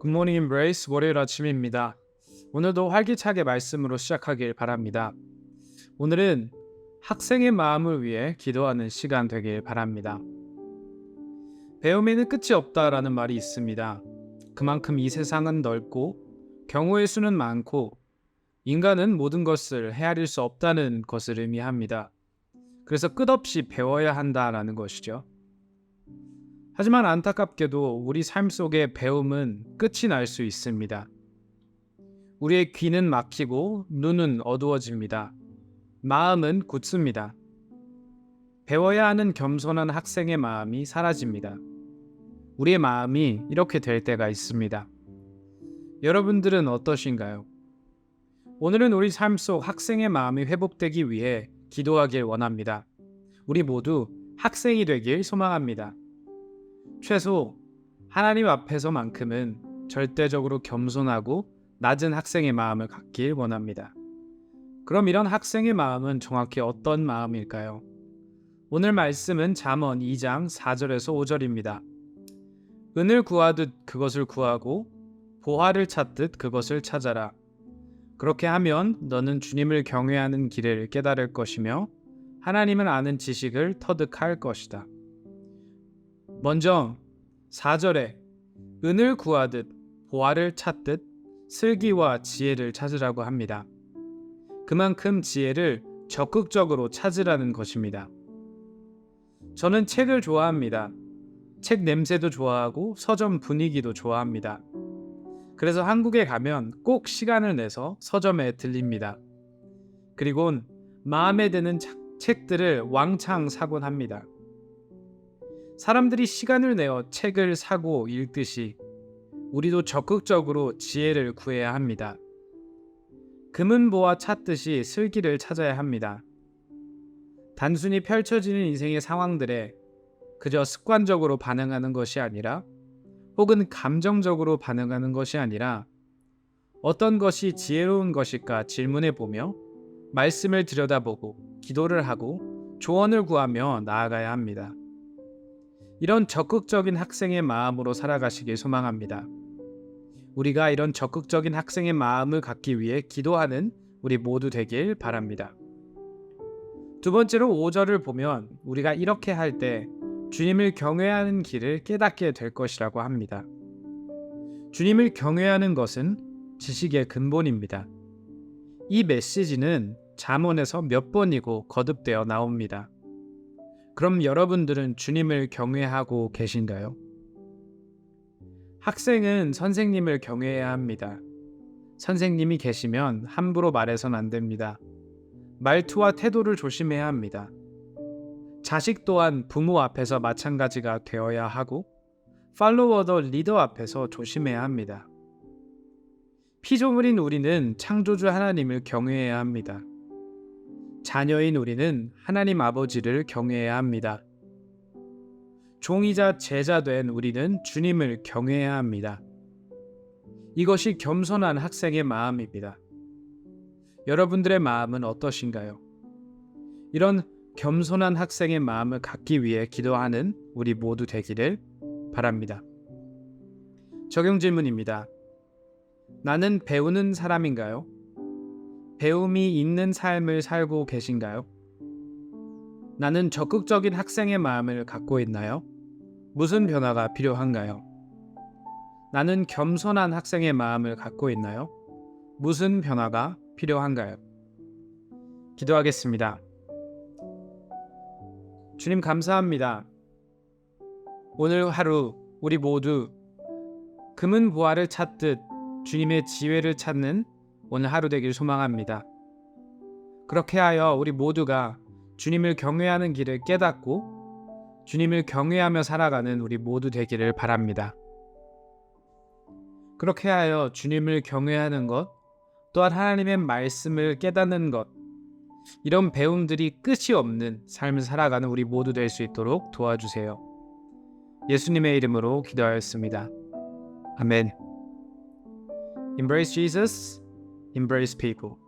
굿모닝 임브레이스 월요일 아침입니다. 오늘도 활기차게 말씀으로 시작하길 바랍니다. 오늘은 학생의 마음을 위해 기도하는 시간 되길 바랍니다. 배움에는 끝이 없다라는 말이 있습니다. 그만큼 이 세상은 넓고 경우의 수는 많고 인간은 모든 것을 헤아릴 수 없다는 것을 의미합니다. 그래서 끝없이 배워야 한다라는 것이죠. 하지만 안타깝게도 우리 삶 속의 배움은 끝이 날 수 있습니다. 우리의 귀는 막히고 눈은 어두워집니다. 마음은 굳습니다. 배워야 하는 겸손한 학생의 마음이 사라집니다. 우리의 마음이 이렇게 될 때가 있습니다. 여러분들은 어떠신가요? 오늘은 우리 삶 속 학생의 마음이 회복되기 위해 기도하길 원합니다. 우리 모두 학생이 되길 소망합니다. 최소 하나님 앞에서만큼은 절대적으로 겸손하고 낮은 학생의 마음을 갖길 원합니다. 그럼 이런 학생의 마음은 정확히 어떤 마음일까요? 오늘 말씀은 잠언 2장 4절에서 5절입니다. 은을 구하듯 그것을 구하고 보화를 찾듯 그것을 찾아라. 그렇게 하면 너는 주님을 경외하는 길을 깨달을 것이며 하나님을 아는 지식을 터득할 것이다. 먼저 4절에 은을 구하듯 보화를 찾듯 슬기와 지혜를 찾으라고 합니다. 그만큼 지혜를 적극적으로 찾으라는 것입니다. 저는 책을 좋아합니다. 책 냄새도 좋아하고 서점 분위기도 좋아합니다. 그래서 한국에 가면 꼭 시간을 내서 서점에 들립니다. 그리곤 마음에 드는 책들을 왕창 사곤 합니다. 사람들이 시간을 내어 책을 사고 읽듯이 우리도 적극적으로 지혜를 구해야 합니다. 금은 보아 찾듯이 슬기를 찾아야 합니다. 단순히 펼쳐지는 인생의 상황들에 그저 습관적으로 반응하는 것이 아니라 혹은 감정적으로 반응하는 것이 아니라 어떤 것이 지혜로운 것일까 질문해 보며 말씀을 들여다보고 기도를 하고 조언을 구하며 나아가야 합니다. 이런 적극적인 학생의 마음으로 살아가시길 소망합니다. 우리가 이런 적극적인 학생의 마음을 갖기 위해 기도하는 우리 모두 되길 바랍니다. 두 번째로 5절을 보면 우리가 이렇게 할 때 주님을 경외하는 길을 깨닫게 될 것이라고 합니다. 주님을 경외하는 것은 지식의 근본입니다. 이 메시지는 잠언에서 몇 번이고 거듭되어 나옵니다. 그럼 여러분들은 주님을 경외하고 계신가요? 학생은 선생님을 경외해야 합니다. 선생님이 계시면 함부로 말해선 안 됩니다. 말투와 태도를 조심해야 합니다. 자식 또한 부모 앞에서 마찬가지가 되어야 하고 팔로워더 리더 앞에서 조심해야 합니다. 피조물인 우리는 창조주 하나님을 경외해야 합니다. 자녀인 우리는 하나님 아버지를 경외해야 합니다. 종이자 제자 된 우리는 주님을 경외해야 합니다. 이것이 겸손한 학생의 마음입니다. 여러분들의 마음은 어떠신가요? 이런 겸손한 학생의 마음을 갖기 위해 기도하는 우리 모두 되기를 바랍니다. 적용 질문입니다. 나는 배우는 사람인가요? 배움이 있는 삶을 살고 계신가요? 나는 적극적인 학생의 마음을 갖고 있나요? 무슨 변화가 필요한가요? 나는 겸손한 학생의 마음을 갖고 있나요? 무슨 변화가 필요한가요? 기도하겠습니다. 주님 감사합니다. 오늘 하루 우리 모두 금은 보화를 찾듯 주님의 지혜를 찾는 오늘 하루 되길 소망합니다. 그렇게 하여 우리 모두가 주님을 경외하는 길을 깨닫고 주님을 경외하며 살아가는 우리 모두 되기를 바랍니다. 그렇게 하여 주님을 경외하는 것, 또한 하나님의 말씀을 깨닫는 것, 이런 배움들이 끝이 없는 삶을 살아가는 우리 모두 될 수 있도록 도와주세요. 예수님의 이름으로 기도하였습니다. 아멘. Embrace Jesus, embrace people.